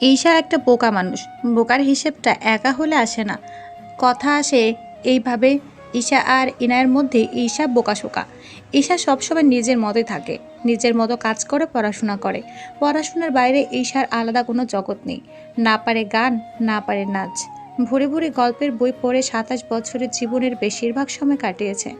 ঈশা একটা বোকা মানুষ। বোকার হিসেবটা একা হলে আসে না। কথা আসে এইভাবে ঈশা আর ইনায়ের মধ্যে ঈশা বোকাশোকা। ঈশা সবসময় নিজের মতোই থাকে, নিজের মতো কাজ করে, পড়াশোনা করে। পড়াশোনার বাইরে ঈশার আলাদা কোনো জগৎ নেই। না পারে গান, না পারে নাচ। ভুরে ভুরে গল্পের বই পড়ে সাতাশ বছরের জীবনের বেশিরভাগ সময় কাটিয়েছে।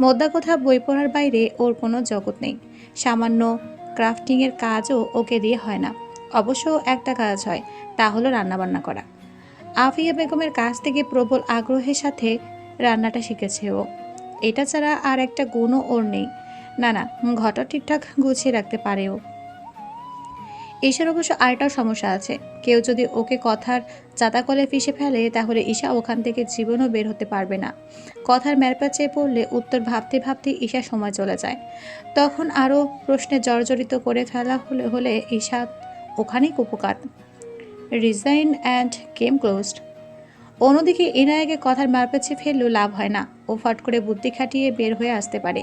মোদ্দা কথা বই পড়ার বাইরে ওর কোনো জগৎ নেই। সামান্য ক্রাফটিংয়ের কাজও ওকে দিয়ে হয় না। অবশ্য একটা কাজ হয়, তা হলো রান্নাবান্না করা। আফিয়া বেগমের কাছ থেকে প্রবল আগ্রহের সাথে রান্নাটা শিখেছে ও। এটা ছাড়া আর একটা গুণও ওর নেই। না না, ঘটা ঠিকঠাক গুছিয়ে রাখতে পারে ও। ঈশার অবশ্য আরেকটাও সমস্যা আছে। কেউ যদি ওকে কথার জাতাকলে ফিসে ফেলে, তাহলে ঈশা ওখান থেকে জীবনও বের হতে পারবে না। কথার ম্যারপা চেয়ে পড়লে উত্তর ভাবতে ভাবতে ঈশা সময় চলে যায়। তখন আরও প্রশ্নে জর্জরিত করে ফেলা হলে হলে ঈশা ওখানেই কুপকাত। রিজাইন অ্যান্ড কেম ক্লোজড অন্যদিকে ইনায়াকে কথার মারপেছে ফেললেও লাভ হয় না। ও ফট করে বুদ্ধি খাটিয়ে বের হয়ে আসতে পারে।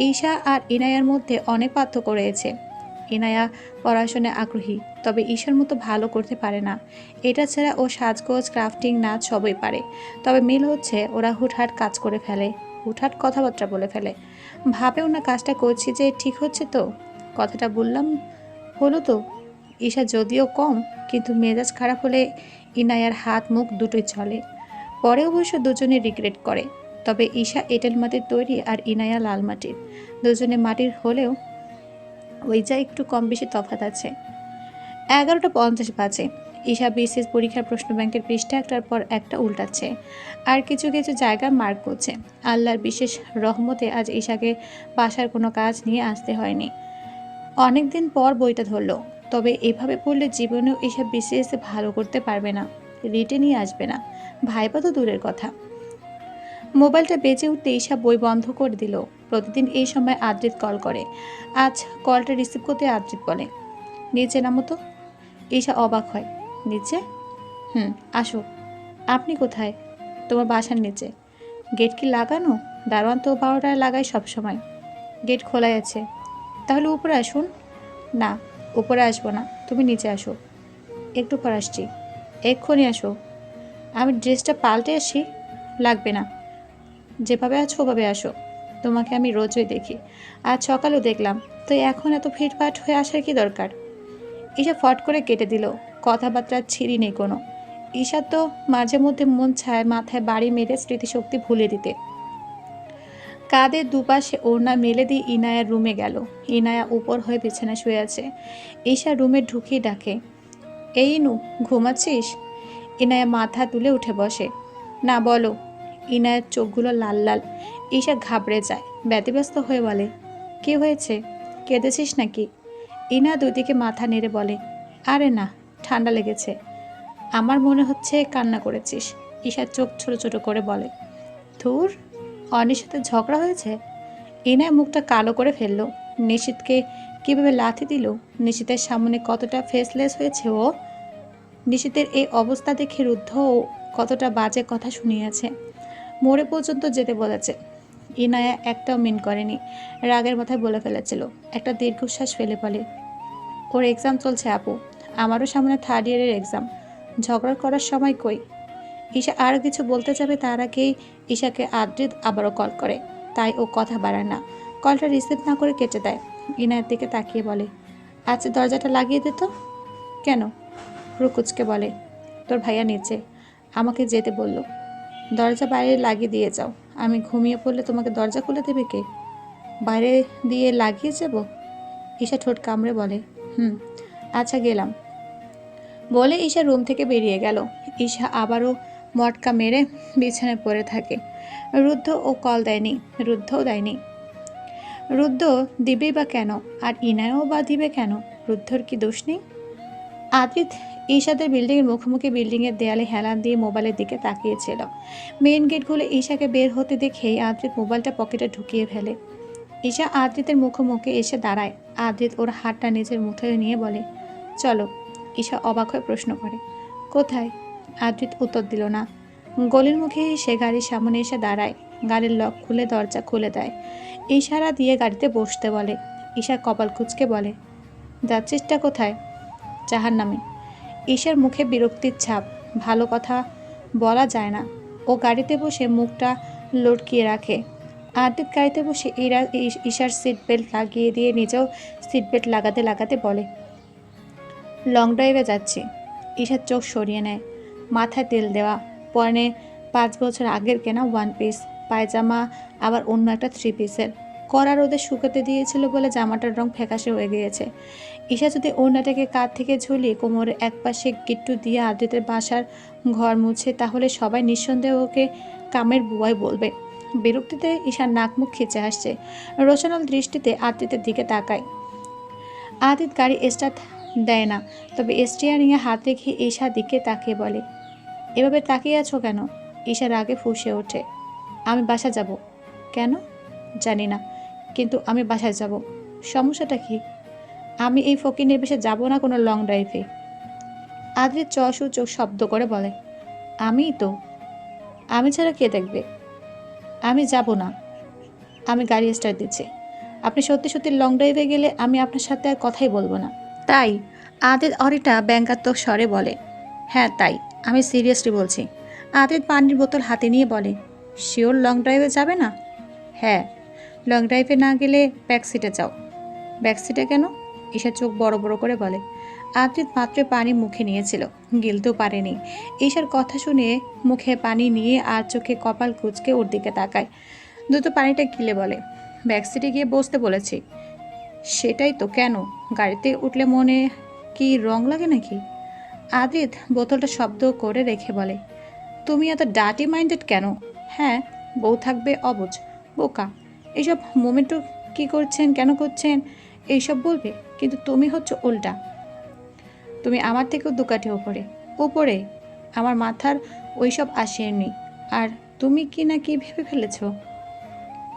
ঈশা আর ইনায়ার মধ্যে অনেক পার্থক্য রয়েছে। ইনায়া পড়াশোনায় আগ্রহী, তবে ঈশার মতো ভালো করতে পারে না। এটা ছাড়া ও সাজগোজ, ক্রাফটিং, নাচ সবই পারে। তবে মিল হচ্ছে ওরা হুটহাট কাজ করে ফেলে, হুটহাট কথাবার্তা বলে ফেলে। ভাবেও না কাজটা করছি যে ঠিক হচ্ছে তো? কথাটা বললাম, হলো তো? ঈশা যদিও কম, কিন্তু মেজাজ খারাপ হলে ইনায়ার হাত মুখ দুটোই চলে। পরে অবশ্য দুজনে রিগ্রেট করে। তবে ঈশা এঁটেল মাটির তৈরি আর ইনায়া লাল মাটির। দুজনে মাটির হলেও ওই যা একটু কম বেশি তফাৎ আছে। এগারোটা পঞ্চাশ বাজে। ঈশা বিসিএস পরীক্ষার প্রশ্ন ব্যাংকের পৃষ্ঠা একটার পর একটা উল্টাচ্ছে। আর কিছু কিছু জায়গা মার্ক করছে। আল্লাহর বিশেষ রহমতে আজ ঈশাকে বাসার কোনো কাজ নিয়ে আসতে হয়নি। অনেকদিন পর বইটা ধরলো। তবে এভাবে পড়লে জীবনেও এসব বিসিএসে ভালো করতে পারবে না রিটে নিয়ে আসবে না। ভাইবা তো দূরের কথা। মোবাইলটা বেজে উঠতে ঈশা বই বন্ধ করে দিল। প্রতিদিন এই সময় আদ্রিত কল করে। আজ কলটা রিসিভ করতে আদ্রিত বলে, নিচে নামো তো। ঈশা অবাক হয়, নিচে? হুম, আসো। আপনি কোথায়? তোমার বাসার নিচে। গেট কি লাগানো? দারোয়ান তো বারোটায় লাগায় সবসময়। গেট খোলাই আছে। তাহলে উপরে আসুন। না। উপরে আসব না, তুমি নিচে আসো। একটু পর আসছি। এক্ষুনি আসো। আমি ড্রেসটা পাল্টে আসি, লাগবে না। যেভাবে আছো ওভাবে আসো। তোমাকে আমি রোজই দেখি। আজ সকালেও দেখলাম, তো এখন এত ফিটফাট হয়ে আসার কি দরকার? ঈশা ফট করে কেটে দিল কথাবার্তা ছিঁড়ি নেই কোনো। ঈশা তো মাঝে মধ্যে মন ছায় মাথায় বাড়ি মেরে স্মৃতিশক্তি ভুলে দিতে। কাঁধের দুপাশে ওড়না মেলে দিয়ে ইনায়ার রুমে গেল। ইনায়া উপর হয়ে বিছানা শুয়ে আছে। ঈশা রুমে ঢুকিয়ে ডাকে, এই নু, ঘুমাচ্ছিস? ইনায়া মাথা তুলে উঠে বসে, না, বলো। ইনায়ার চোখগুলো লাল লাল। ঈশা ঘাবড়ে যায়, ব্যতিব্যস্ত হয়ে বলে, কি হয়েছে? কেঁদেছিস নাকি? ইনা দুদিকে মাথা নেড়ে বলে, আরে না, ঠান্ডা লেগেছে। আমার মনে হচ্ছে কান্না করেছিস। ঈশার চোখ ছোট ছোট করে বলে, ধুর অনির সাথে ঝগড়া হয়েছে? ইনায় মুখটা কালো করে ফেলল। নিশিতকে কীভাবে লাথি দিল? নিশিতের সামনে কতটা ফেসলেস হয়েছে ও? নিশিতের এই অবস্থা দেখে রুদ্ধ ও কতটা বাজে কথা শুনিয়েছে। মোড়ে পর্যন্ত যেতে বলেছে। ইনায়া একটাও মিন করেনি। রাগের মাথায় বলে ফেলেছিল। একটা দীর্ঘশ্বাস ফেলে বলে ওর এক্সাম চলছে আপু। আমারও সামনে থার্ড ইয়ারের এক্সাম ঝগড়া করার সময় কই? ঈশা আর কিছু বলতে যাবে তার আগেই ঈশাকে আদ্রিত আবারও কল করে। তাই ও কথা বাড়ায় না। কলটা রিসিভ না করে কেটে দেয়। ইনায়ের দিকে তাকিয়ে বলে আচ্ছা দরজাটা লাগিয়ে দে তো। কেন? রুকুচকে বলে, তোর ভাইয়া নিচে। আমাকে যেতে বলল। দরজা বাইরে লাগিয়ে দিয়ে যাও। আমি ঘুমিয়ে পড়লে তোমাকে দরজা খুলে দেবে কে? বাইরে দিয়ে লাগিয়ে যাব? ঈশা ঠোঁট কামড়ে বলে, হুম আচ্ছা গেলাম। বলে ঈশা রুম থেকে বেরিয়ে গেল। ঈশা আবারও মটকা মেরে বিছানায় পড়ে থাকে। রুদ্ধ ও কল দেয়নি, রুদ্ধও দেয়নি। রুদ্ধ দিবেই বা কেন? আর ইনায়ও বা দিবে কেন? রুদ্ধর কি দোষ নেই? আদিত ঈশাদের বিল্ডিংয়ের মুখোমুখি বিল্ডিংয়ের দেয়ালে হেলান দিয়ে মোবাইলের দিকে তাকিয়েছিল। মেইন গেট খুলে ঈশাকে বের হতে দেখেই আদ্রিত মোবাইলটা পকেটে ঢুকিয়ে ফেলে। ঈশা আদ্রিতের মুখোমুখি এসে দাঁড়ায়। আদ্রিত ওর হাতটা নিজের মুঠোয় নিয়ে বলে, চলো। ঈশা অবাক হয়ে প্রশ্ন করে, কোথায়? আদ্রিত উত্তর দিল না। গলির মুখে সে গাড়ির সামনে এসে দাঁড়ায়। গাড়ির লক খুলে, দরজা খুলে দেয়। ইশারা দিয়ে গাড়িতে বসতে বলে। ঈশা কপাল কুচকে বলে, যাচ্ছিসটা কোথায়? চাহার নামে ঈশার মুখে বিরক্তির ছাপ। ভালো কথা বলা যায় না। ও গাড়িতে বসে মুখটা লটকিয়ে রাখে। আদিত গাড়িতে বসে ইরা ঈশার সিট বেল্ট লাগিয়ে দিয়ে নিজেও সিট বেল্ট লাগাতে লাগাতে বলে লং ড্রাইভে যাচ্ছি। ঈশার চোখ সরিয়ে নেয়। মাথায় তেল দেওয়া। পরনে পাঁচ বছর আগের কেনা ওয়ান পিস পায়জামা, আবার অন্য একটা থ্রি পিসের কড়া রোদে শুকাতে দিয়েছিল বলে জামাটার রং ফ্যাকাশে হয়ে গিয়েছে। ঈশা যদি ওড়নাটাকে কাঁধ থেকে ঝুলিয়ে কোমরের একপাশে গিট্টু দিয়ে আদ্রিতের বাসার ঘর মুছে, তাহলে সবাই নিঃসন্দেহে ওকে কামের বুয়াই বলবে। বিরক্তিতে ঈশার নাক মুখ খিচে আসছে। রোশনাল দৃষ্টিতে আদিত্যের দিকে তাকায়। আদিত গাড়ি স্টার্ট দেয় না, তবে স্টিয়ারিংয়ে হাত রেখে ঈশার দিকে তাকিয়ে বলে এভাবে তাকিয়ে আছো কেন? ঈশার আগে ফুসে ওঠে। আমি বাসা যাব। কেন? জানি না। কিন্তু আমি বাসায় যাব। সমস্যাটা কি? আমি এই ফকিনের বেশে যাব না কোনো লং ড্রাইভে আদ্রিত চশু চোখ শব্দ করে বলে, আমি তো? আমি ছাড়া কে দেখবে? আমি যাব না। আমি গাড়ি স্টার্ট দিচ্ছি। আপনি সত্যি সত্যি লং ড্রাইভে গেলে আমি আপনার সাথে আর কথাই বলব না। তাই আদিত অরিটা ব্যঙ্গাত্মক স্বরে বলে হ্যাঁ তাই। আমি সিরিয়াসলি বলছি। আদিত পানির বোতল হাতে নিয়ে বলে, শিওর লং ড্রাইভে যাবে না? হ্যাঁ লং ড্রাইভে না গেলে ব্যাক সিটে যাও। ব্যাক সিটে কেন? ঈশা চোখ বড় বড় করে বলে। আদ্রিত মাত্র পানি মুখে নিয়েছিল, গিলতেও পারেনি। ঈশার কথা শুনে মুখে পানি নিয়ে আর চোখে কপাল কুচকে ওর দিকে তাকায়। দ্রুত পানিটা গিলে বলে ব্যাক সিটে গিয়ে বসতে বলেছি। সেটাই তো, কেন? গাড়িতে উঠলে মনে কি রং লাগে নাকি? আদ্রিত বোতলটা শব্দ করে রেখে বলে, তুমি এত ডাটি মাইন্ডেড কেন? হ্যাঁ বউ থাকবে অবুঝ বোকা। এইসব মোমেন্টও কি করছেন, কেন করছেন? এইসব বলবে, কিন্তু তুমি হচ্ছে উল্টা। তুমি আমার থেকেও দুকাঠি ওপরে ওপরে। আমার মাথার ওইসব আসেনি। আর তুমি কি না কি ভেবে ফেলেছ?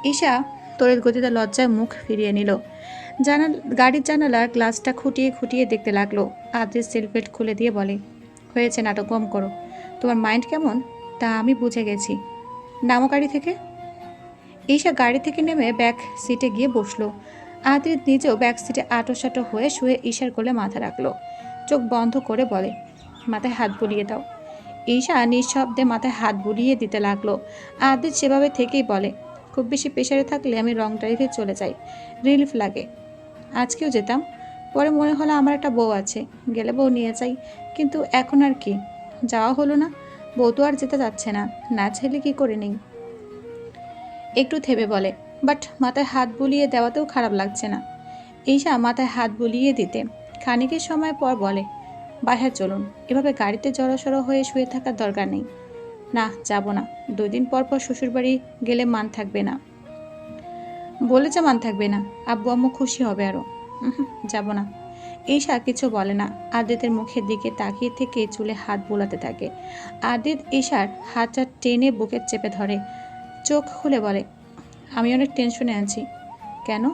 ঈশা তড়িৎ গতিতে লজ্জায় মুখ ফিরিয়ে নিল। জানাল, গাড়ির জানালার গ্লাসটা খুঁটিয়ে খুঁটিয়ে দেখতে লাগল। আদ্রিস সিলপেট খুলে দিয়ে বলে, হয়েছে নাটক কম করো। তোমার মাইন্ড কেমন? তা আমি বুঝে গেছি। নামো গাড়ি থেকে? ঈশা গাড়ি থেকে নেমে ব্যাক সিটে গিয়ে বসল। আদ্রিত নিজেও ব্যাক সিটে আটোসাটো হয়ে শুয়ে ঈশার কোলে মাথা রাখল। চোখ বন্ধ করে বলে, মাথায় হাত বুলিয়ে দাও। ঈশা নিঃশব্দে মাথায় হাত বুলিয়ে দিতে লাগল। আদ্রিত সেভাবে থেকেই বলে, খুব বেশি প্রেশারে থাকলে আমি রং ড্রাইভে চলে যাই। রিলিফ লাগে। আজকেও যেতাম। পরে মনে হলো আমার একটা বউ আছে। গেলে বউ নিয়ে যাই। কিন্তু এখন আর কি? যাওয়া হলো না। বউ তো আর যেতে যাচ্ছে না। না ছেলে কি করে নেই? একটু থেমে বলে, বাট মাথায় হাত বুলিয়ে দেওয়াতেও খারাপ লাগছে না। ঈশা মাথায় হাত বুলিয়ে দিতে খানিকের সময় পর বলে বাসায় চলুন। এভাবে গাড়িতে জড়সড়ো হয়ে শুয়ে থাকার দরকার নেই। না, যাব না। দুই দিন পর পর শ্বশুরবাড়ি গেলে মান থাকবে না। বলেছে মান থাকবে না। আব্বু আম্মু খুশি হবে আরও যাব না। ঈশা কিছু বলে না। আদিতের মুখের দিকে তাকিয়ে থেকে চুলে হাত বোলাতে থাকে। আদিত ঈশার হাতটা টেনে বুকে চেপে ধরে। চোখ খুলে বলে, আমি অনেক টেনশনে আছি। কেন?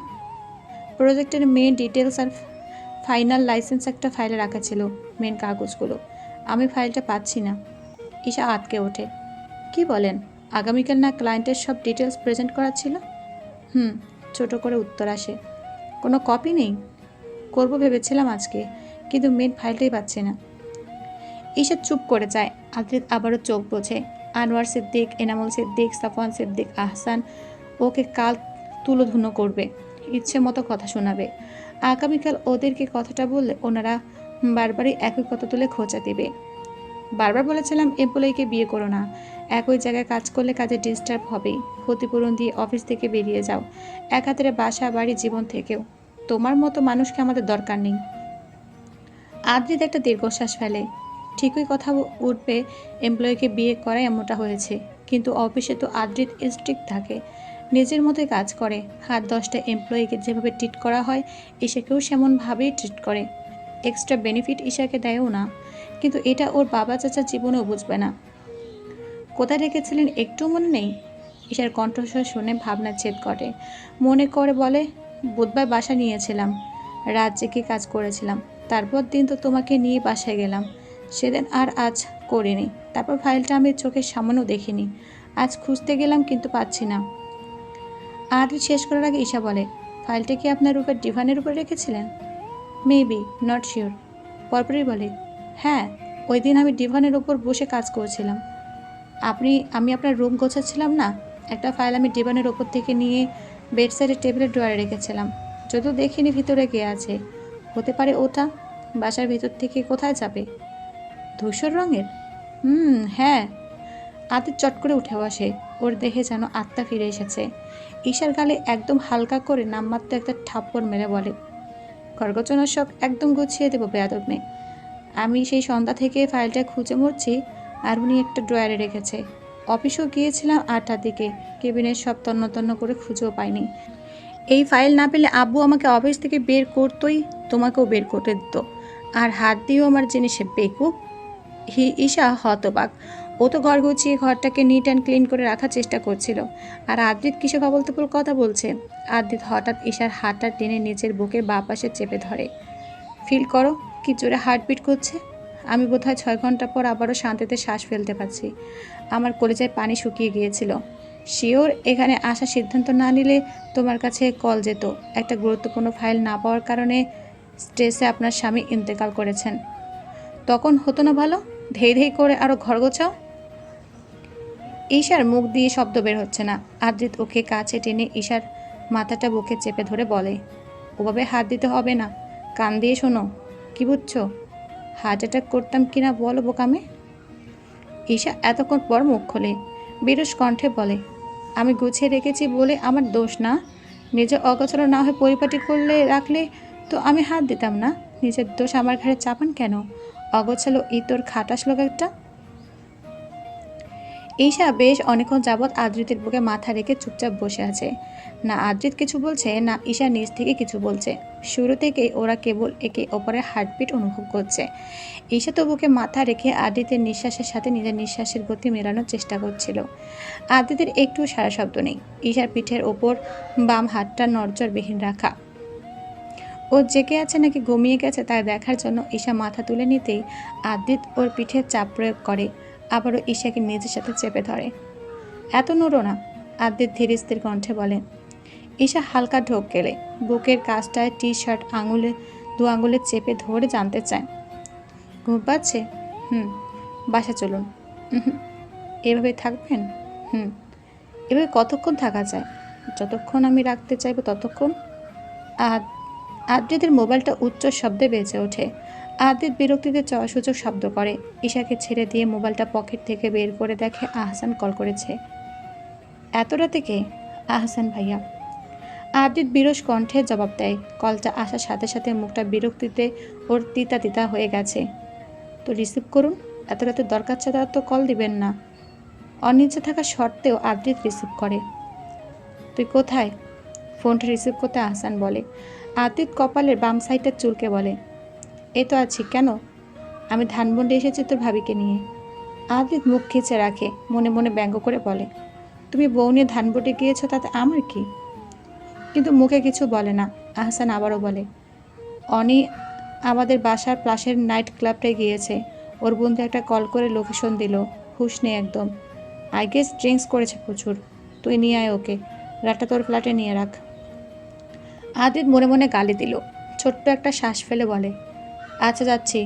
প্রজেক্টের মেন ডিটেলস আর ফাইনাল লাইসেন্স একটা ফাইলে রাখা ছিল মেন কাগজগুলো। আমি ফাইলটা পাচ্ছি না। ঈশা আটকে ওঠে। কি বলেন? আগামীকাল না ক্লায়েন্টের সব ডিটেলস প্রেজেন্ট করা ছিল? হুম, ছোট করে উত্তর আসে। কোনো কপি নেই? করব ভেবেছিলাম আজকে, কিন্তু মেন ফাইলটাই পাচ্ছি না। ঈশা চুপ করে যায়। আদ্রিত আবারও চোখ বোঝে। আনোয়ার সিদ্দিক, এনামুল সিদ্দিক, সাফওয়ান সিদ্দিক, আহসান, ওকে কাল তুলোধুনো করবে। ইচ্ছে মতো কথা শোনাবে। আগামীকাল ওদেরকে কথাটা বললে ওনারা বারবারই একই কথা তুলে খোঁচা দেবে। বারবার বলেছিলাম, এমপ্লয়িকে বিয়ে করো না। একই জায়গায় কাজ করলে কাজে ডিস্টার্ব হবেই। ক্ষতিপূরণ দিয়ে অফিস থেকে বেরিয়ে যাও। এক হাতের বাসা, বাড়ি, জীবন থেকেও। তোমার মতো মানুষকে আমাদের দরকার নেই। আদ্রিত একটা দীর্ঘশ্বাস ফেলে। ঠিকই কথা উঠবে, এমপ্লয়িকে বিয়ে করাই এমনটা হয়েছে। কিন্তু অফিসে তো আদ্রিত স্ট্রিক্ট থাকে। নিজের মতোই কাজ করে। হাত দশটা এমপ্লয়িকে যেভাবে ট্রিট করা হয় ঈশাকেও সেমনভাবেই ট্রিট করে। এক্সট্রা বেনিফিট ঈশাকে দেয়ও না। কিন্তু এটা ওর বাবা চাচার জীবনেও বুঝবে না। কোথায় রেখেছিলেন একটু মনে নেই? ঈশার কণ্ঠস্বর শুনে ভাবনা ছেদ করে মনে করে বলে, বুধবার বাসা নিয়েছিলাম। রাত জেগে কাজ করেছিলাম। তারপর দিন তো তোমাকে নিয়ে বাসায় গেলাম। সেদিন আর আজ করিনি। তারপর ফাইলটা আমি চোখের সামনেও দেখিনি। আজ খুঁজতে গেলাম কিন্তু পাচ্ছি না। আর শেষ করার আগে ঈশা বলে, ফাইলটা কি আপনার উপর ডিভানের উপর রেখেছিলেন? মেবি নট শিওর পরপরই বলে হ্যাঁ ওই দিন আমি ডিভানের ওপর বসে কাজ করছিলাম। আপনি, আমি আপনার রুম গোছাচ্ছিলাম না? একটা ফাইল আমি ডিভানের ওপর থেকে নিয়ে বেড সাইডের টেবিলের ড্রয়ারে রেখেছিলাম। যদিও দেখিনি ভিতরে কে আছে। হতে পারে ওটা। বাসার ভিতর থেকে কোথায় যাবে? ধূসর রঙের? হুম হ্যাঁ। আদিত চট করে উঠে বসে। ওর দেহে যেন আত্মা ফিরে এসেছে। ঈশার গালে একদম হালকা করে নামমাত্র একটা থাপ্পড় মেরে বলে খরগোচনা সব একদম গুছিয়ে দেবো বেয়াদব মেয়ে। আমি সেই সন্ধ্যা থেকে ফাইলটা খুঁজে মরছি, আর উনি একটা ড্রয়ারে রেখেছে। অফিসেও গিয়েছিলাম আটটার দিকে, কেবিনের সব তন্ন করে খুঁজেও পাইনি। এই ফাইল না পেলে আব্বু আমাকে অফিস থেকে বের করতোই, তোমাকেও বের করতে দিত। আর হাত দিয়েও আমার জিনিসে বেকুব। হি, ঈশা হতবাক। ও তো ঘর গুছিয়ে ঘরটাকে নিট অ্যান্ড ক্লিন করে রাখার চেষ্টা করছিল। আর আদ্রিত কিসে কবল তবল কথা বলছে? আদ্রিত হঠাৎ ঈশার হাতটা টেনে নিজের বুকে বাঁ পাশে চেপে ধরে। ফিল করো। কি জোরে হার্টবিট করছে? আমি বোধহয় ছয় ঘণ্টা পর আবারও শান্তিতে শ্বাস ফেলতে পারছি। আমার কলেজায় পানি শুকিয়ে গিয়েছিল। শিওর, এখানে আসার সিদ্ধান্ত না নিলে তোমার কাছে কল যেত। একটা গুরুত্বপূর্ণ ফাইল না পাওয়ার কারণে স্ট্রেসে আপনার স্বামী ইন্তেকাল করেছেন। তখন হতো না ভালো? ধেই ধেই করে আরও ঘর গোছাও? ঈশার মুখ দিয়ে শব্দ বের হচ্ছে না। আদ্রিত ওকে কাছে টেনে ঈশার মাথাটা বুকে চেপে ধরে বলে, ওভাবে হাত দিতে হবে না। কান দিয়ে শোনো। কি বুঝছ? হার্ট অ্যাটাক করতাম কি না বলো বোকামে? ঈশা এতক্ষণ পর মুখ খোলে বিরস কণ্ঠে বলে, আমি গুছিয়ে রেখেছি বলে আমার দোষ না। নিজে অগোছালো না হয়ে পরিপাটি করলে, রাখলে তো আমি হাত দিতাম না। নিজের দোষ আমার ঘাড়ে চাপান কেন? অগোছালো ইতর তোর খাটাস লোক একটা। ঈশা বেশ অনেকক্ষণ যাবৎ আদ্রিতের বুকে মাথা রেখে চুপচাপ বসে আছে। না আদ্রিত কিছু বলছে, না ঈশা নিজ থেকে কিছু বলছে। শুরু থেকেই ওরা কেবল একে অপরের হার্টবিট অনুভব করছে। ঈশা তো বুকে মাথা রেখে আদ্রিতের নিঃশ্বাসের সাথে নিজের নিঃশ্বাসের গতি মেলানোর চেষ্টা করছিল। আদ্রিতের একটু সারা শব্দ নেই। ঈশার পিঠের ওপর বাম হাতটা নড়চড়বিহীন রাখা। ও জেগে আছে নাকি ঘুমিয়ে গেছে তা দেখার জন্য ঈশা মাথা তুলে নিতেই আদ্রিত ওর পিঠে চাপ প্রয়োগ করে। আবারও ঈশাকে নিজের সাথে চেপে ধরে। এত নড়ো না আদ্রিত ধীরে স্থির কণ্ঠে বলে। ঈশা হালকা ঢোক গেলে, বুকের কাজটায় টি শার্ট আঙুলে, দু আঙুলে চেপে ধরে জানতে চায়। ঘুম পাচ্ছে? হুম। বাসা চলুন। এভাবে থাকবেন? হুম। এভাবে কতক্ষণ থাকা যায়? যতক্ষণ আমি রাখতে চাইব ততক্ষণ। আর আদ্রিতের মোবাইলটা উচ্চ শব্দে বেজে ওঠে। আদ্রিত বিরক্তিতে চাওয়া সূচক শব্দ করে। ঈশাকে ছেড়ে দিয়ে মোবাইলটা পকেট থেকে বের করে দেখে আহসান কল করেছে। এত রাতে কে? আহসান ভাইয়া। আদ্রিত বিরস কণ্ঠে জবাব দেয়। কলটা আসার সাথে সাথে মুখটা বিরক্তিতে ওর তিতা তিতা হয়ে গেছে। তো রিসিভ করুন। এত রাতে দরকার ছাড়া তো কল দিবেন না। অনিচ্ছা থাকা সত্ত্বেও আদ্রিত রিসিভ করে। তুই কোথায়? ফোনটা রিসিভ করতে আহসান বলে। আদিত কপালের বাম সাইডটা চুলকে বলে। এই তো আছি, কেন? আমি ধানবন্ডে এসেছি তোর ভাবিকে নিয়ে। আদ্রিত মুখ খিচে রাখে, মনে মনে ব্যঙ্গ করে বলে, তুমি বউ নিয়ে ধানবন্ডে গিয়েছো, তাতে আমার কি? কিন্তু মুখে কিছু বলে না, আহসান আবারও বলে, অনি আমাদের বাসার পাশের নাইট ক্লাবটায় গিয়েছে। ওর বন্ধু একটা কল করে লোকেশন দিল, হুশ নেই একদম। আই গেস ড্রিঙ্কস করেছে প্রচুর, তুই নিয়ে আয় ওকে, রাতটা তোর ফ্ল্যাটে নিয়ে রাখ। আদিত মনে মনে গালি দিল, ছোট্ট একটা শ্বাস ফেলে বলে আচ্ছা যাচ্ছি।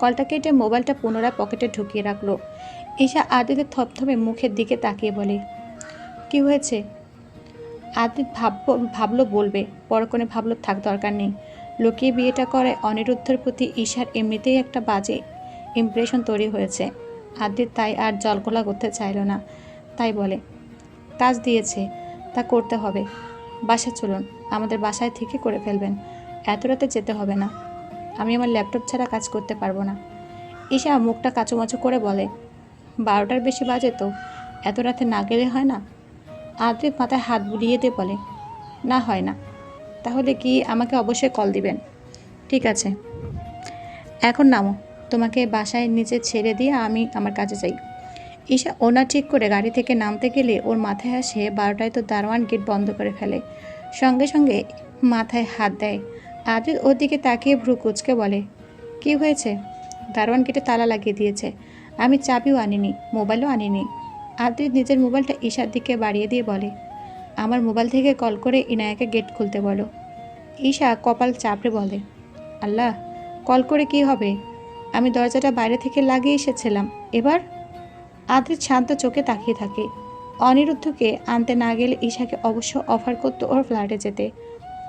কলটা কেটে মোবাইলটা পুনরায় পকেটে ঢুকিয়ে রাখল। ঈশা আদিতের থপথপে মুখের দিকে তাকিয়ে বলে, কি হয়েছে? আদিত ভাব ভাবলো বলবে, পরক্ষণে ভাবলো থাক, দরকার নেই। লুকিয়ে বিয়েটা করে অনিরুদ্ধের প্রতি ঈশার এমনিতেই একটা বাজে ইমপ্রেশন তৈরি হয়েছে। আদিত তাই আর জলগোলা করতে চাইলো না। তাই বলে, কাজ দিয়েছে, তা করতে হবে। বাসা চলুন, আমাদের বাসায় থেকে করে ফেলবেন। এত রাতে যেতে হবে না। আমি আমার ল্যাপটপ ছাড়া কাজ করতে পারব না। ঈশা মুখটা কাচুমাচু করে বলে, বারোটার বেশি বাজে তো, এত রাতে না গেলে হয় না? আদ্রিত মাথায় হাত বুলিয়ে দিয়ে বলে, না, হয় না। তাহলে কি আমাকে অবশ্যই কল দিবেন? ঠিক আছে। এখন নামো। তোমাকে বাসায় নিচে ছেড়ে দিয়ে আমি আমার কাজে যাই। ঈশা ওনা ঠিক করে গাড়ি থেকে নামতে গেলে ওর মাথায় আসে বারোটায় তো দারোয়ান গেট বন্ধ করে ফেলে। সঙ্গে সঙ্গে মাথায় হাত দেয়। আদ্রিত ওর দিকে তাকিয়ে ভ্রু কুচকে বলে, কি হয়েছে? দারোয়ান গেটে তালা লাগিয়ে দিয়েছে। আমি চাবিও আনিনি, মোবাইলও আনিনি। আদ্রিত নিজের মোবাইলটা ঈশার দিকে বাড়িয়ে দিয়ে বলে, আমার মোবাইল থেকে কল করে ইনায়াকে গেট খুলতে বলো। ঈশা কপাল চাপড়ে বলে, আল্লাহ, কল করে কি হবে? আমি দরজাটা বাইরে থেকে লাগিয়ে এসেছিলাম। এবার? আদ্রিত শান্ত চোখে তাকিয়ে থাকে। অনিরুদ্ধকে আনতে না গেলে ঈশাকে অবশ্য অফার করতো ওর ফ্ল্যাটে যেতে।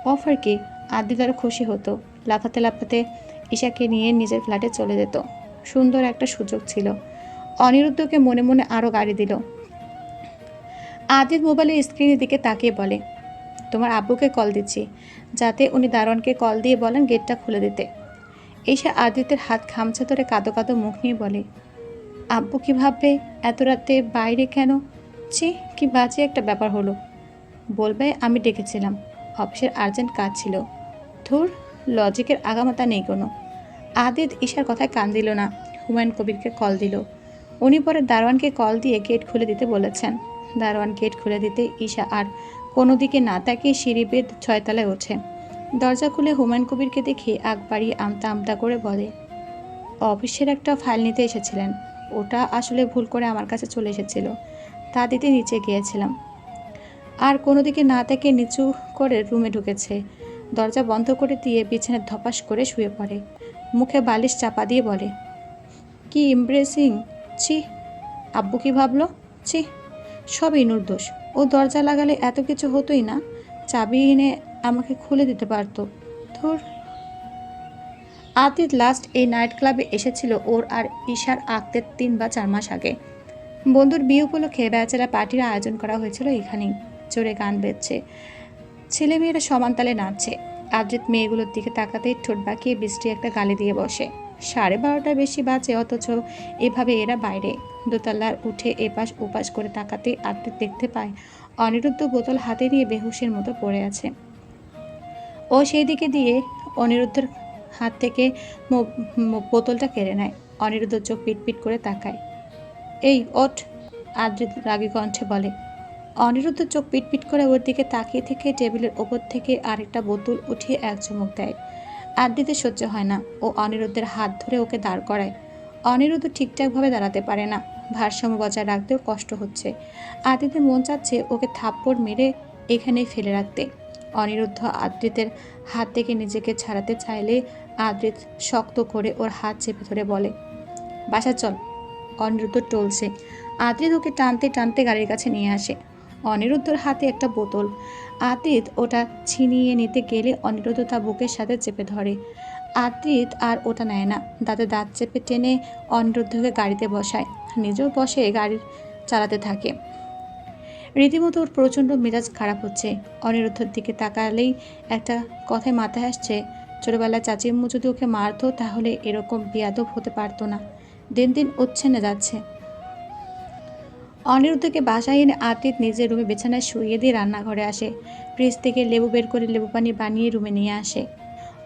অফার কি? আদ্রিত আরও খুশি হতো। লাফাতে লাফাতে ঈশাকে নিয়ে নিজের ফ্ল্যাটে চলে যেত। সুন্দর একটা সুযোগ ছিল। অনিরুদ্ধকে মনে মনে আরও গাড়ি দিল। আদিত মোবাইলের স্ক্রিনের দিকে তাকিয়ে বলে, তোমার আব্বুকে কল দিচ্ছি, যাতে উনি দারোয়ানকে কল দিয়ে বলেন গেটটা খুলে দিতে। এসে আদিত্যের হাত খামচা ধরে কাঁদো কাঁদো মুখ নিয়ে বলে, আব্বু কি ভাববে? এত রাতে বাইরে কেন? ছি, কি বাজে একটা ব্যাপার হলো। বলবে, আমি ডেকেছিলাম। অফিসের আর্জেন্ট কাজ ছিল। ধুর লজিকের আগামাতা নেই কোনো। আদিত ঈশার কথায় কান দিল না, হুমায়ুন কবিরকে কল দিল। উনি পরে দারোয়ানকে কল দিয়ে গেট খুলে দিতে বলেছেন। দারোয়ান গেট খুলে দিতে ঈশা আর কোনো দিকে না তাকিয়ে সিঁড়ি বেদ ছয়তলায় ওঠে। দরজা খুলে হুমায়ুন কবিরকে দেখে আগ বাড়িয়ে আমতা আমতা করে বলে, অফিসের একটা ফাইল নিতে এসেছিলেন। ওটা আসলে ভুল করে আমার কাছে চলে এসেছিল। তা দিতে নিচে গিয়েছিলাম। আর কোনো দিকে না থেকে নিচু করে রুমে ঢুকেছে। দরজা বন্ধ করে দিয়ে বিছানায় ধপাস করে শুয়ে পড়ে। মুখে বালিশ চাপা দিয়ে বলে, কি ইমপ্রেসিং ছি, আব্বু কি ভাবলো? ছি, সব ইনুর দোষ। ও দরজা লাগালে এত কিছু হতোই না। চাবি এনে আমাকে খুলে দিতে পারতো। ধুর। আতিত লাস্ট এই নাইট ক্লাবে এসেছিল ওর আর ঈশার আঁকতে তিন বা চার মাস আগে। বন্ধুর বিয়ে উপলক্ষে বেচারা পার্টির আয়োজন করা হয়েছিল এখানেই। জোরে গান বেজছে ছেলেমেয়েরা সমান তালে নাচছে। আদ্রিত মেয়েগুলোর দিকে তাকাতেই ঠোঁট বাঁকিয়ে বৃষ্টি একটা গালি দিয়ে বসে। সাড়ে বারোটা বেশি বাজে, অথচ এভাবে এরা বাইরে। দোতলার উঠে এপাশ ওপাশ করে তাকাতেই আদ্রিত দেখতে পায়, অনিরুদ্ধ বোতল হাতে নিয়ে বেহুশের মতো পড়ে আছে। ও সেই দিকে দিয়ে অনিরুদ্ধের হাত থেকে বোতলটা কেড়ে নেয়। অনিরুদ্ধ চোখ পিটপিট করে তাকায়। এই, ওঠ! আদ্রিত রাগী কণ্ঠে বলে। অনিরুদ্ধ চোখ পিটপিট করে ওর দিকে তাকিয়ে থেকে টেবিলের ওপর থেকে আরেকটা বোতল উঠিয়ে এক চুমুক দেয়। আদ্রিতে সহ্য হয় না। ও অনিরুদ্ধের হাত ধরে ওকে দাঁড় করায়। অনিরুদ্ধ ঠিকঠাকভাবে দাঁড়াতে পারে না। ভারসাম্য বজায় রাখতেও কষ্ট হচ্ছে। আদিতের মন চাচ্ছে ওকে থাপ্পড় মেরে এখানেই ফেলে রাখতে। অনিরুদ্ধ আদ্রিতের হাত থেকে নিজেকে ছাড়াতে চাইলে আদ্রিত শক্ত করে ওর হাত চেপে ধরে বলে, বাসা চল। অনিরুদ্ধ টলছে। আদ্রিত ওকে টানতে টানতে গাড়ির কাছে নিয়ে আসে। অনিরুদ্ধর হাতে একটা বোতল। আতিত ওটা ছিনিয়ে নিতে গেলে অনিরুদ্ধ তা বুকের সাথে চেপে ধরে। আতিত আর ওটা নেয় না। দাঁতে দাঁত চেপে টেনে অনিরুদ্ধকে গাড়িতে বসায়। নিজেও বসে গাড়ি চালাতে থাকে। রীতিমতো ওর প্রচণ্ড মেজাজ খারাপ হচ্ছে। অনিরুদ্ধর দিকে তাকালেই একটা কথায় মাথায় আসছে ছোটোবেলায় চাচিম্মু যদি ওকে মারতো তাহলে এরকম বিয়াদব হতে পারতো না। দিন দিন উচ্ছেনে যাচ্ছে। অনিরুদ্ধকে বাসায় এনে আতিত নিজের রুমে বিছানায় শুয়ে দিয়ে রান্নাঘরে আসে। ফ্রিজ থেকে লেবু বের করে লেবু পানি বানিয়ে রুমে নিয়ে আসে।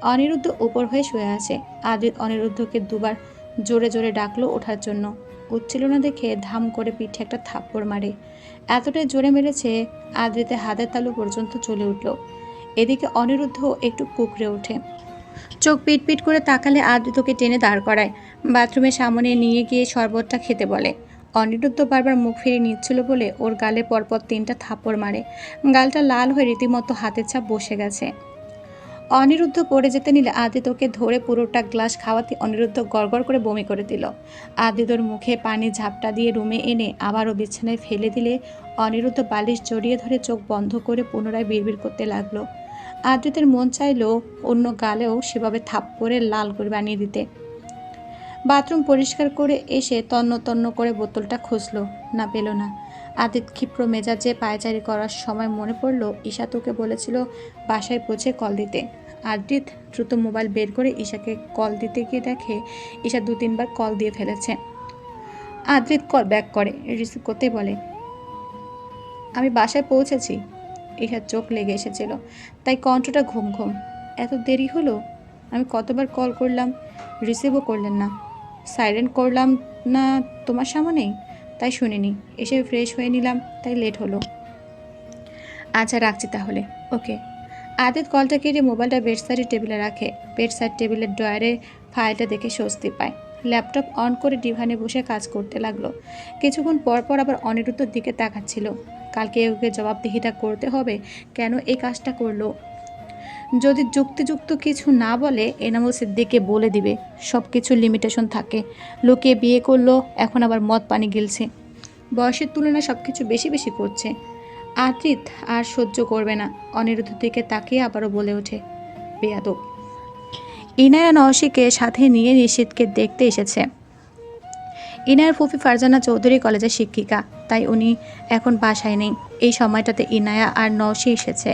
অনিরুদ্ধ উপর হয়ে শুয়ে আছে। আদিত অনিরুদ্ধকে দুবার জোরে জোরে ডাকলো ওঠার জন্য। উঠছিল না দেখে ধাম করে পিঠে একটা থাপ্পড় মারে। এতটাই জোরে মেরেছে আদ্রিতে হাতের তালু পর্যন্ত চলে উঠল। এদিকে অনিরুদ্ধ একটু কুকড়ে ওঠে। চোখ পিট পিট করে তাকালে আদ্রিতকে টেনে দাঁড় করায়। বাথরুমের সামনে নিয়ে গিয়ে শরবতটা খেতে বলে। অনিরুদ্ধ বারবার মুখ ফিরিয়ে নিচ্ছিল বলে ওর গালে পরপর তিনটা থাপ্পড় মারে। গালটা লাল হয়ে রীতিমতো হাতের ছাপ বসে গেছে। অনিরুদ্ধ পড়ে যেতে নিলে আদিতকে ধরে পুরোটা গ্লাস খাওয়াতে অনিরুদ্ধ গড়গড় করে বমি করে দিল। আদিতর মুখে পানি ঝাপটা দিয়ে রুমে এনে আবারও বিছানায় ফেলে দিলে অনিরুদ্ধ বালিশ জড়িয়ে ধরে চোখ বন্ধ করে পুনরায় বিড়বিড় করতে লাগল। আদ্রিতের মন চাইলো অন্য গালেও সেভাবে থাপ্পড়ে লাল করে বানিয়ে দিতে বাথরুম পরিষ্কার করে এসে তন্ন তন্ন করে বোতলটা খুঁজলো। না, পেল না। আদিত ক্ষিপ্র মেজাজে পায়চারি করার সময় মনে পড়ল, ঈশা তোকে বলেছিল বাসায় পৌঁছে কল দিতে। আদিত দ্রুত মোবাইল বের করে ঈশাকে কল দিতে গিয়ে দেখে ঈশা দু তিনবার কল দিয়ে ফেলেছে। আদ্রিত কল ব্যাক করে, রিসিভ করতে বলে, আমি বাসায় পৌঁছেছি। ঈশার চোখ লেগে এসেছিল। তাই কণ্ঠটা ঘুম ঘুম। এত দেরি হলো? আমি কতবার কল করলাম? রিসিভও করলেন না। সাইলেন্ট করলাম না তোমার সামনেই তাই শুনিনি। এসে ফ্রেশ হয়ে নিলাম, তাই লেট হলো। আচ্ছা রাখছি তাহলে। ওকে। আদিত কলটা কেটে মোবাইলটা বেডসাইডের টেবিলে রাখে। বেডসাইড টেবিলের ডয়ারে ফাইলটা দেখে স্বস্তি পায়। ল্যাপটপ অন করে ডিভানে বসে কাজ করতে লাগল। কিছুক্ষণ পর পর আবার অনিরুদ্ধর দিকে তাকাচ্ছিল। কালকে ওকে জবাবদিহিতা করতে হবে। কেন এই কাজটা করল? যদি যুক্তিযুক্ত কিছু না বলে, এনামুল সিদ্দিককে বলে দিবে সব কিছু লিমিটেশন থাকে। লোকে বিয়ে করল, এখন আবার মদ পানি গিলছে। বয়সের তুলনায় সব কিছু বেশি বেশি করছে। আদ্রিত আর সহ্য করবে না, অনিরুদ্ধ দিকে তাকিয়ে আবারও বলে ওঠে, বেয়াদব। ইনায়া নওশিকে সাথে নিয়ে নিশীথকে দেখতে এসেছে। ইনায়ার ফুফি ফারজানা চৌধুরী কলেজের শিক্ষিকা, তাই উনি এখন বাসায় নেই। এই সময়টাতে ইনায়া আর নওশি এসেছে।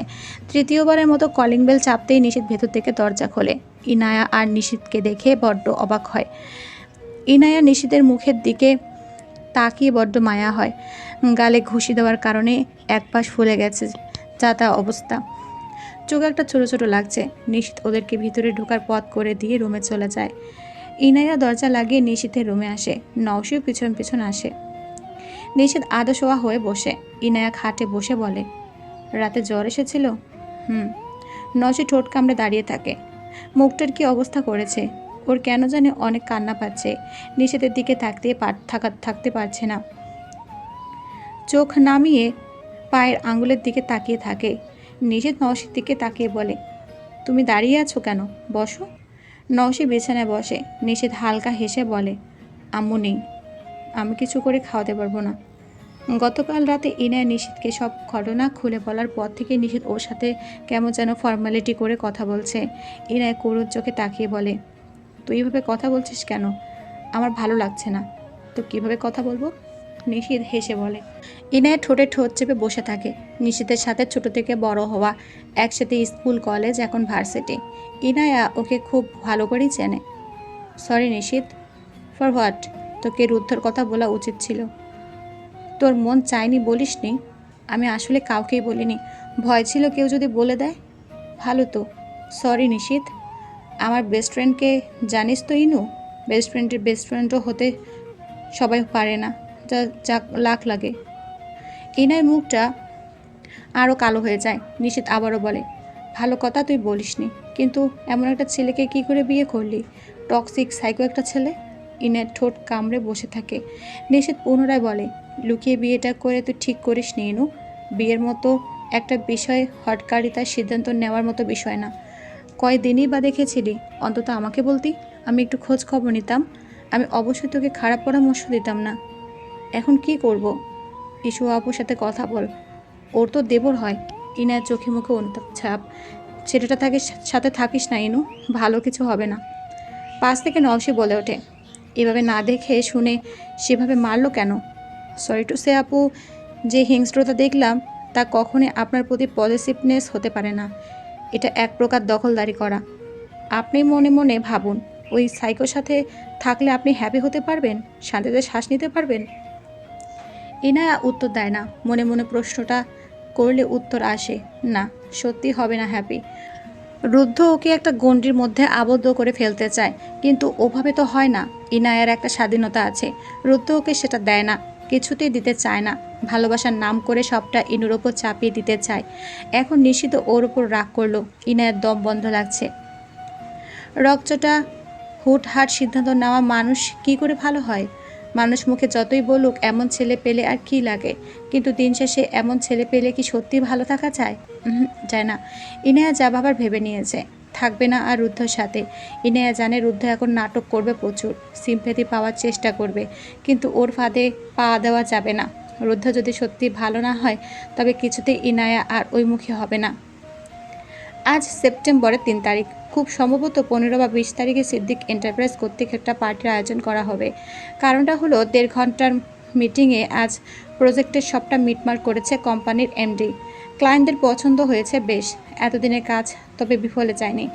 তৃতীয়বারের মতো কলিং বেল চাপতেই নিশীথ ভেতর থেকে দরজা খোলে। ইনায়া আর নিশীথকে দেখে বড্ড অবাক হয়। ইনায়া নিশীথের মুখের দিকে তাকিয়ে বড্ড মায়া হয়। গালে ঘুষি দেওয়ার কারণে এক পাশ ফুলে গেছে যা তা অবস্থা। চোখ একটা ছোট ছোট লাগছে। নিশীথ ওদেরকে ভিতরে ঢোকার পথ করে দিয়ে রুমে চলে যায়। ইনায়া দরজা লাগিয়ে নিশীথের রুমে আসে। নওশিও পিছন পিছন আসে। নিশীথ আদো শোয়া হয়ে বসে। ইনায়া খাটে বসে বলে, রাতে জ্বর এসেছিল? হুম। নশি ঠোঁট কামড়ে দাঁড়িয়ে থাকে। মুখটার কি অবস্থা করেছে? ওর কেন জানে অনেক কান্না পাচ্ছে। নিষেধের দিকে থাকতে থাকা থাকতে পারছে না। চোখ নামিয়ে পায়ের আঙুলের দিকে তাকিয়ে থাকে। নিষেধ নওশির দিকে তাকিয়ে বলে, তুমি দাঁড়িয়ে আছো কেন? বসো। নওশি বিছানায় বসে। নিষেধ হালকা হেসে বলে, আম্মু নেই, আমি কিছু করে খাওয়াতে পারব না। গতকাল রাতে ইনায় নিষেধকে সব ঘটনা খুলে বলার পর থেকে নিষেধ ওর সাথে কেমন যেন ফর্মালিটি করে কথা বলছে। ইনায় করুর চোখে তাকিয়ে বলে, তুই এভাবে কথা বলছিস কেন? আমার ভালো লাগছে না। তো কীভাবে কথা বলব? নিশীথ হেসে বলে। ইনায় ঠোঁটে ঠোঁট চেপে বসে থাকে। নিশীথের সাথে ছোট থেকে বড় হওয়া একসাথে স্কুল, কলেজ, এখন ভার্সিটি। ইনায়া ওকে খুব ভালো করেই চেনে। Sorry Nishith for what? তোকে রুদ্ধর কথা বলা উচিত ছিল। তোর মন চায়নি বলিসনি আমি আসলে কাউকেই বলিনি। ভয় ছিল কেউ যদি বলে দেয়? ভালো তো। সরি নিশীথ আমার বেস্ট ফ্রেন্ডকে জানিস তো ইনু? বেস্ট ফ্রেন্ডের বেস্ট ফ্রেন্ডও হতে সবাই পারে না। যা লাখ লাগে। ইনার মুখটা আরও কালো হয়ে যায় নিশীত আবারও বলে। ভালো কথা তুই বলিসনি, কিন্তু এমন একটা ছেলেকে কি করে বিয়ে করলি? টক্সিক সাইকো একটা ছেলে? ইনের ঠোঁট কামড়ে বসে থাকে। নিশীত পুনরায় বলে, লুকিয়ে বিয়েটা করে তুই ঠিক করিস নি, ইনু। বিয়ের মতো একটা বিষয় হটকারিতার সিদ্ধান্ত নেওয়ার মতো বিষয় না। কয়দিনই বা দেখেছিলি? অন্তত আমাকে বলতি। আমি একটু খোঁজ খবর নিতাম। আমি অবশ্যই তোকে খারাপ পরামর্শ দিতাম না। এখন কি করব? ইস্যু আপুর সাথে কথা বল। ওর তো দেবর হয়। ইনার চোখে মুখে অনুতাপ ছাপ ছেলেটা থাকে সাথে থাকিস না, ইনু। ভালো কিছু হবে না। পাশ থেকে নলসি বলে ওঠে। এভাবে না দেখে শুনে সেভাবে মারলো কেন? সরি টু সে আপু, যে হিংস্রতা দেখলাম, তা কখনোই আপনার প্রতি পজিটিভনেস হতে পারে না। এটা এক প্রকার দখলদারি করা। আপনি মনে মনে ভাবুন, ওই সাইকোর সাথে থাকলে আপনি হ্যাপি হতে পারবেন? শান্তিতে শ্বাস নিতে পারবেন? ইনায়া উত্তর দেয় না। মনে মনে প্রশ্নটা করলে উত্তর আসে, না, সত্যি হবে না, হ্যাপি। রুদ্ধ ওকে একটা গণ্ডির মধ্যে আবদ্ধ করে ফেলতে চায়, কিন্তু ওভাবে তো হয় না। ইনায়ার একটা স্বাধীনতা আছে। রুদ্ধ ওকে সেটা দেয় না, কিছুতেই দিতে চায় না। ভালোবাসার নাম করে সবটা ইনুর ওপর চাপিয়ে দিতে চায়। এখন নিশ্চিত ওর ওপর রাগ করল। ইনায়ের দম বন্ধ লাগছে। রক্তটা হুটহাট সিদ্ধান্ত নেওয়া মানুষ কি করে ভালো হয়? মানুষ মুখে যতই বলুক এমন ছেলে পেলে আর কি লাগে? কিন্তু দিন শেষে এমন ছেলে পেলে কি সত্যি ভালো থাকা উহুম, যায় না। ইনায়া যা বাবার ভেবে নিয়েছে। থাকবে না আর রুদ্ধর সাথে। ইনায়া জানে রুদ্ধ এখন নাটক করবে প্রচুর। সিম্পেথি পাওয়ার চেষ্টা করবে। কিন্তু ওর ফাঁদে পা দেওয়া যাবে না। রুদ্ধ যদি সত্যি ভালো না হয় তবে কিছুতেই ইনায়া আর ওই মুখে হবে না। আজ সেপ্টেম্বরের তিন তারিখ। খুব সম্ভবত পনেরো বা বিশ তারিখে সিদ্দিক এন্টারপ্রাইজ কর্তৃক একটা পার্টির আয়োজন করা হবে। কারণটা হলো দেড় ঘণ্টার মিটিংয়ে আজ প্রজেক্টের সবটা মিটমার করেছে কোম্পানির এমডি। ক্লায়েন্টদের পছন্দ হয়েছে বেশ, এতদিনের কাজ তবে বিফলে যায়নি।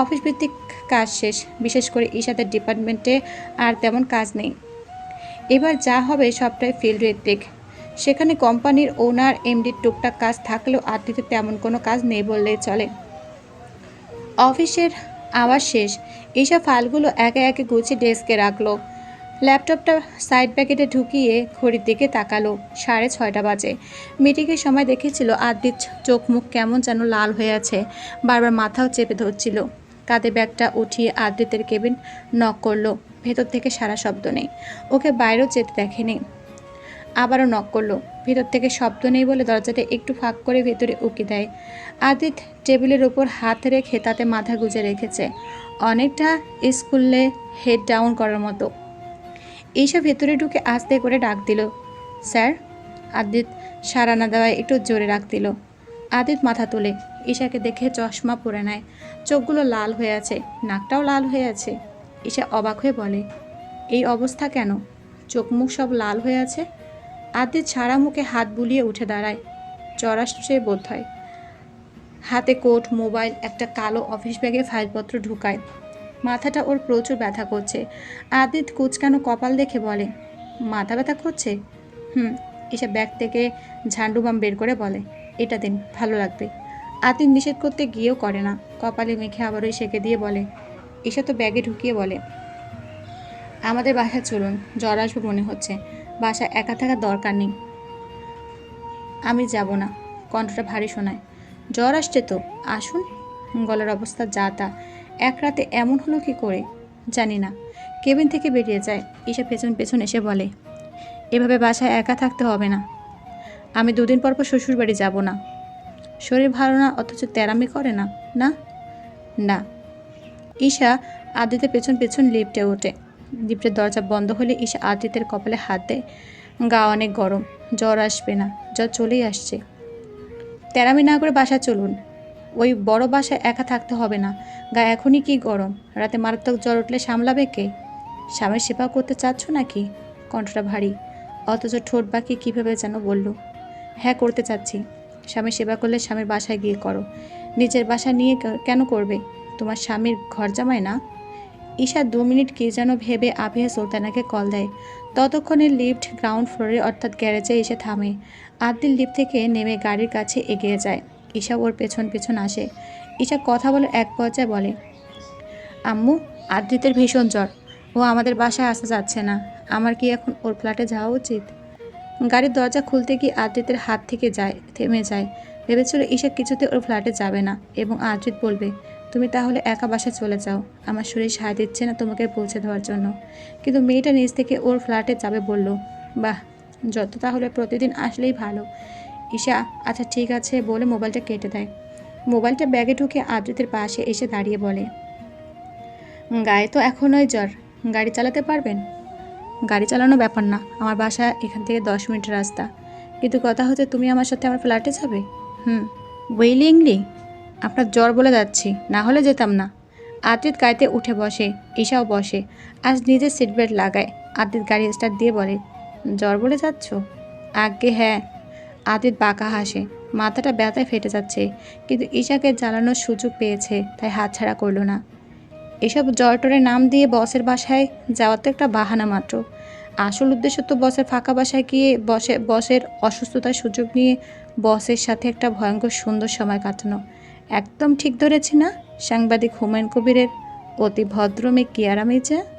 অফিস ভিত্তিক কাজ শেষ, বিশেষ করে ঈশাদের ডিপার্টমেন্টে আর তেমন কাজ নেই। এবার যা হবে সবটাই ফিল্ড ভিত্তিক সেখানে কোম্পানির ওনার, এমডির টুকটাক কাজ থাকলেও আদিতে তেমন কোনো কাজ নেই বললেই চলে। অফিসের আওয়াজ শেষ। এইসব ফাইলগুলো একে একে গুছিয়ে ডেস্কে রাখল। ল্যাপটপটা সাইড প্যাকেটে ঢুকিয়ে ঘড়ির দিকে তাকালো। সাড়ে ছয়টা বাজে। মিটিংয়ের সময় দেখেছিল আদিত চোখ মুখ কেমন যেন লাল হয়ে আছে। বারবার মাথাও চেপে ধরছিল। কাঁধে ব্যাগটা উঠিয়ে আদ্রিতের কেবিন নক করল। ভেতর থেকে সারা শব্দ নেই। ওকে বাইরেও যেতে দেখেনি। আবারও নক করল। ভিতর থেকে শব্দ নেই বলে দরজাটা একটু ফাঁক করে ভেতরে উকি দেয়। আদিত টেবিলের ওপর হাত রেখে তাতে মাথা গুজে রেখেছে। অনেকটা স্কুলে হেড ডাউন করার মতো। এইসব ভেতরে ঢুকে আস্তে করে ডাক দিল, স্যার? আদিত সারা না দেওয়ায় একটু জোরে রাখ দিল। আদিত মাথা তোলে ঈশাকে দেখে চশমা পরে নেয়। চোখগুলো লাল হয়ে আছে, নাকটাও লাল হয়ে আছে। ঈশা অবাক হয়ে বলে, এই অবস্থা কেন? চোখ মুখ সব লাল হয়ে আছে? আদিত ছাড়া মুখে হাত বুলিয়ে উঠে দাঁড়ায়। জ্বর বোধ হয় হাতে কোট, মোবাইল, একটা কালো অফিস ব্যাগে ফাইলপত্র ঢুকায়। মাথাটা ওর প্রচুর ব্যথা করছে। আদিত কুচকানো কপাল দেখে বলে, মাথা ব্যথা করছে? হুম, এসব ব্যাগ থেকে ঝান্ডু বাম বের করে বলে, এটা দিন, ভালো লাগবে। আদিত নিষেধ করতে গিয়েও করে না। কপালে মেখে আবারও সেকে দিয়ে বলে, এসব তো ব্যাগে ঢুকিয়ে বলে। আমাদের বাসায় চলুন, জ্বর আসবে মনে হচ্ছে। বাসা একা থাকার দরকার নেই। আমি যাব না, কণ্ঠটা ভারী শোনায়। জ্বর আসছে তো, আসুন। গলার অবস্থা যা তা। এক রাতে এমন হলো কি করে? জানি না। কেবিন থেকে বেরিয়ে যায় ঈশা পেছন পেছন এসে বলে, এভাবে বাসায় একা থাকতে হবে না। আমি দুদিন পর পর শ্বশুর বাড়ি যাব না। শরীর ভালো না, অথচ তেরামি করে না না? না। ঈশা আদিতে পেছন পেছন লিফটে ওঠে। লিফটের দরজা বন্ধ হলে ঈশা আদিতের কপালে হাত দেয় গা অনেক গরম। জ্বর আসবে না, জ্বর চলেই আসছে। তেরামি না করে বাসা চলুন। ওই বড় বাসায় একা থাকতে হবে না। গা এখনই কি গরম? রাতে মারাত্মক জ্বর উঠলে সামলাবে কে? স্বামীর সেবা করতে চাচ্ছ নাকি? কণ্ঠটা ভারী। অথচ ঠোঁট বাকি কীভাবে যেন বলল হ্যাঁ করতে চাচ্ছি। স্বামীর সেবা করলে স্বামীর বাসায় গিয়ে করো। নিজের বাসা নিয়ে কেন করবে? তোমার স্বামীর ঘর জামায় না? ঈশা দু মিনিট কি যেন ভেবে আবিয়া সুলতানাকে কল দেয়। ততক্ষণে লিফট গ্রাউন্ড ফ্লোরে অর্থাৎ গ্যারেজে এসে থামে। আদিল লিফট থেকে নেমে গাড়ির কাছে এগিয়ে যায়। ঈশা ওর পেছন পেছন আসে। ঈশা কথা বলে এক পর্যায়ে বলে, আম্মু আদ্রিতের ভীষণ জ্বর। ও আমাদের বাসায় আসা যাচ্ছে না। আমার কি এখন ওর ফ্ল্যাটে যাওয়া উচিত? গাড়ির দরজা খুলতে গিয়ে আদ্রিতের হাত থেকে যায়, থেমে যায়। ভেবেছিল ঈশা কিছুতে ওর ফ্ল্যাটে যাবে না এবং আদ্রিত বলবে তুমি তাহলে একা বাসায় চলে যাও। আমার শরীর সায় দিচ্ছে না তোমাকে পৌঁছে দেওয়ার জন্য। কিন্তু মেয়েটা নিজ থেকে ওর ফ্ল্যাটে যাবে বলল, বাহ, যত তাহলে প্রতিদিন আসলেই ভালো। ঈশা আচ্ছা ঠিক আছে, বলে মোবাইলটা কেটে দেয়। মোবাইলটা ব্যাগে ঢুকে আদ্রিতের পাশে এসে দাঁড়িয়ে বলে, গায়ে তো এখনোই জ্বর, গাড়ি চালাতে পারবেন? গাড়ি চালানো ব্যাপার না, আমার বাসা এখান থেকে দশ মিনিটের রাস্তা। কিন্তু কথা হচ্ছে তুমি আমার সাথে আমার ফ্ল্যাটে যাবে? হুম উইলিংলি আপনার জ্বর বলে যাচ্ছি, না হলে যেতাম না। আদিত গাড়িতে উঠে বসে, ঈশাও বসে। আজ নিজের সিট বেল্ট লাগায়। আদিত গাড়ি স্টার্ট দিয়ে বলে, জ্বর বলে যাচ্ছ? আগে হ্যাঁ। আদিত বাঁকা হাসে, মাথাটা ব্যথায় ফেটে যাচ্ছে, কিন্তু ঈশাকে জ্বালানোর সুযোগ পেয়েছে, তাই হাতছাড়া করল না। এসব জয়টরের নাম দিয়ে বসের বাসায় যাওয়া তো একটা বাহানা মাত্র। আসল উদ্দেশ্য তো বসের ফাঁকা বাসায় গিয়ে বসে, বসের অসুস্থতার সুযোগ নিয়ে বসের সাথে একটা ভয়ঙ্কর সুন্দর সময় কাটানো। একদম ঠিক ধরেছি না? সাংবাদিক হুমায়ুন কবিরের অতি ভদ্র মেয়ে কিয়ারা মির্জা